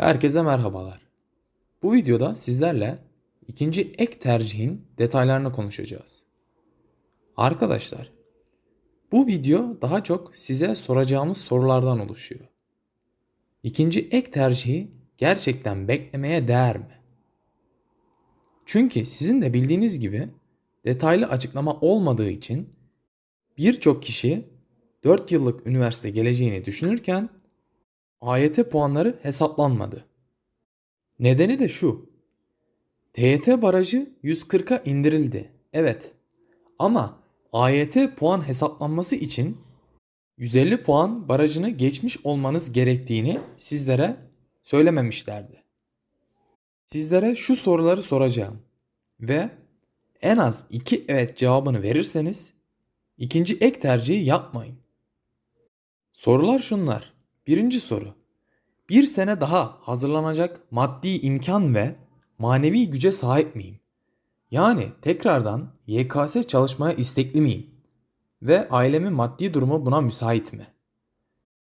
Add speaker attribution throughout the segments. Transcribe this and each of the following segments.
Speaker 1: Herkese merhabalar. Bu videoda sizlerle ikinci ek tercihin detaylarını konuşacağız. Arkadaşlar, bu video daha çok size soracağımız sorulardan oluşuyor. İkinci ek tercihi gerçekten beklemeye değer mi? Çünkü sizin de bildiğiniz gibi detaylı açıklama olmadığı için birçok kişi 4 yıllık üniversite geleceğini düşünürken AYT puanları hesaplanmadı. Nedeni de şu. TYT barajı 140'a indirildi. Evet. Ama AYT puan hesaplanması için 150 puan barajını geçmiş olmanız gerektiğini sizlere söylememişlerdi. Sizlere şu soruları soracağım ve en az 2 evet cevabını verirseniz ikinci ek tercihi yapmayın. Sorular şunlar. Birinci soru. Bir sene daha hazırlanacak maddi imkan ve manevi güce sahip miyim? Yani tekrardan YKS çalışmaya istekli miyim? Ve ailemin maddi durumu buna müsait mi?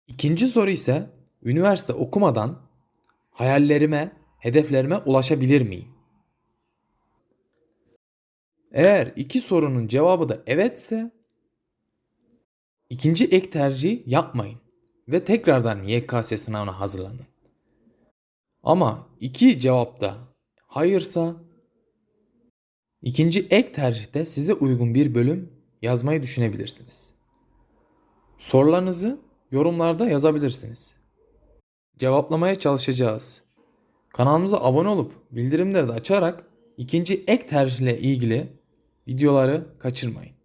Speaker 1: İkinci soru ise üniversite okumadan hayallerime, hedeflerime ulaşabilir miyim? Eğer iki sorunun cevabı da evetse ikinci ek tercihi yapmayın ve tekrardan YKS sınavına hazırlanın. Ama iki cevapta hayırsa ikinci ek tercihte size uygun bir bölüm yazmayı düşünebilirsiniz. Sorularınızı yorumlarda yazabilirsiniz. Cevaplamaya çalışacağız. Kanalımıza abone olup bildirimleri de açarak ikinci ek tercihle ilgili videoları kaçırmayın.